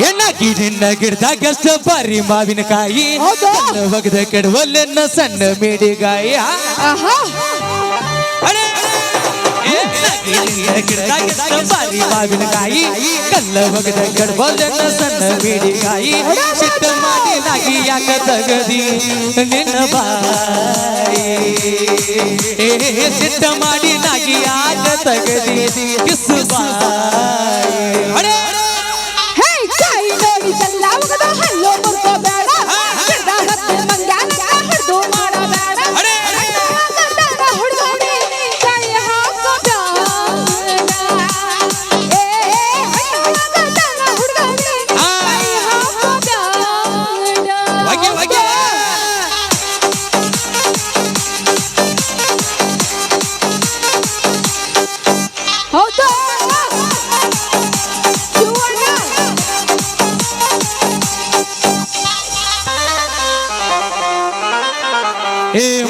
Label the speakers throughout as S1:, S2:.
S1: ಏನಾಗಿ ನಿನ್ನ ಗಿಡದಾಗಷ್ಟು ಬಾರಿ ಮಾವಿನಕಾಯಿ
S2: ಹೌದಾ?
S1: ಒಗದ ಕೆಡವಲ್ಲೆನ್ನ ಸಣ್ಣ ಮೇಡಿಗಾಯಿ ನಿನ್ನ ಗಿಡದಾಗಷ್ಟು ಬಾರಿ ಮಾವಿನಕಾಯಿ ಕಲ್ಲ ಒಗದ ಕೆಡವಲ್ಲೆನ್ನ ಸಣ್ಣ ಮೇಡಿಗಾಯಿ ಸಿಟ್ಟ ಮಾಡಿ ನಾಗಿ ಯಾಕ ತಗದಿ? ನಿನ್ನ ಏ ಸಿಟ್ಟ ಮಾಡಿದಾಗಿ ಯಾಕ ತಗದಿ? ಕಿಸ್ಸು ಬಾಯಿ.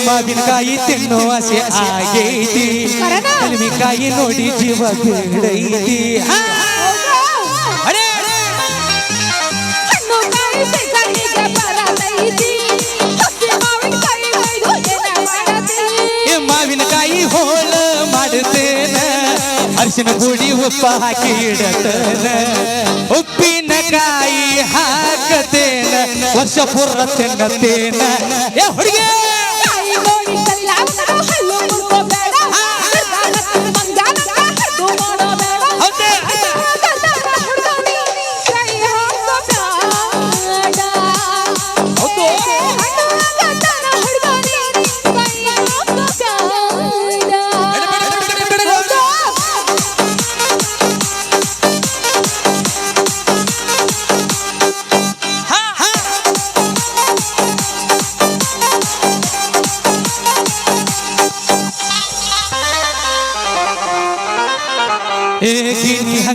S1: ಮಾವಿನಕಾಯಿ ತಿನ್ನೋ ಆಸೆ ಆಗೈತಿ.
S2: ಕರಣ.
S1: ನೋಡಿ ಜೀವ ಬೇಡೈತಿ.
S2: ಮಾವಿನಕಾಯಿ
S1: ಹೋಳ ಮಾಡುತ್ತೇನ ಅರಿಶಿನ ಪುಡಿ ಉಪ್ಪ ಹಾಕಿ ಇಡತೇನ. ಉಪ್ಪಿನಕಾಯಿ ಹಾಕತೇನ. ವರ್ಷ ಪೂರ್ಣ ತಿನ್ನತೇನ. ಏ ಹುಡುಗಿ! Shangri-La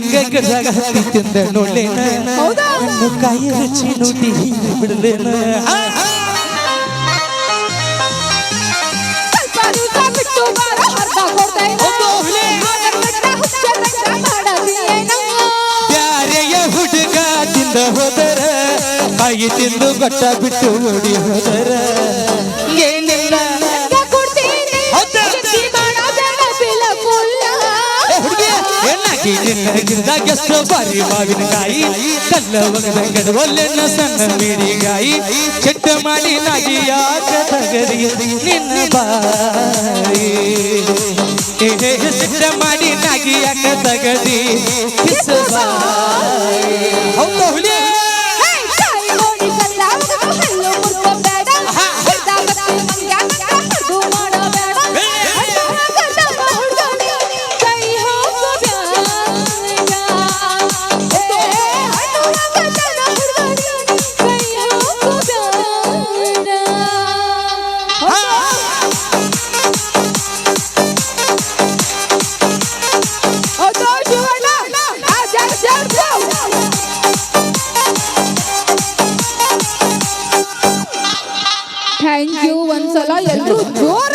S1: ಗಿಣಿ ಹಂಗ ಗಿಡದಾಗ ಹತ್ತಿ ತಿಂದ ನೋಡ್ಲೇನ
S2: ಹೌದಾ?
S1: ಹಣ್ಣು ಕಾಯಿ ರುಚಿ ನೋಡಿ ಬಿಡಲೇನ ಹಾ, ಹಾ.
S2: ಸ್ವಲ್ಪ ದಿವಸ ಬಿಟ್ಟು ಬಾರ ಅರ್ಧ ಕೊಡ್ತೇನೆ
S1: ಹೌದು, ಹುಲಿ.
S2: ಅದರ ಬಿಟ್ಟ ಹುಚ್ಚ ತಂಡ ಮಾಡದಿಯೇನೋ
S1: ಬ್ಯಾರೆಯ ಹುಡುಗ ತಿಂದ ಹೋದರ ಕಾಯಿ ತಿಂದು ಗೊಟ್ಟ ಬಿಟ್ಟು ಓಡಿ ಹೋದರ ಏನಿಲ್ಲ ಗಿಡದಾಗ ಎಷ್ಟು ಬಾರಿ ಮಾವಿನಕಾಯಿ ಕಲ್ಲ ಒಗದ ಗಡವಲ್ಲೆನ್ನ ಸಣ್ಣ ಮೀಡಿಗಾಯಿ ಚೆಟ್ಟ ಮಾಡಿ ನಾಗಿ ಯಾಕ ತಗರಿ ನಿನ್ನ ಬಾಯಿ ಏ, ಮಾಡಿ ನಾಗಿ ಯಾಕ ತಗದಿ ಬಾಯಿ ಹುಲಿ? ಸಲ ಎಲ್ಲರೂ ಜೋರ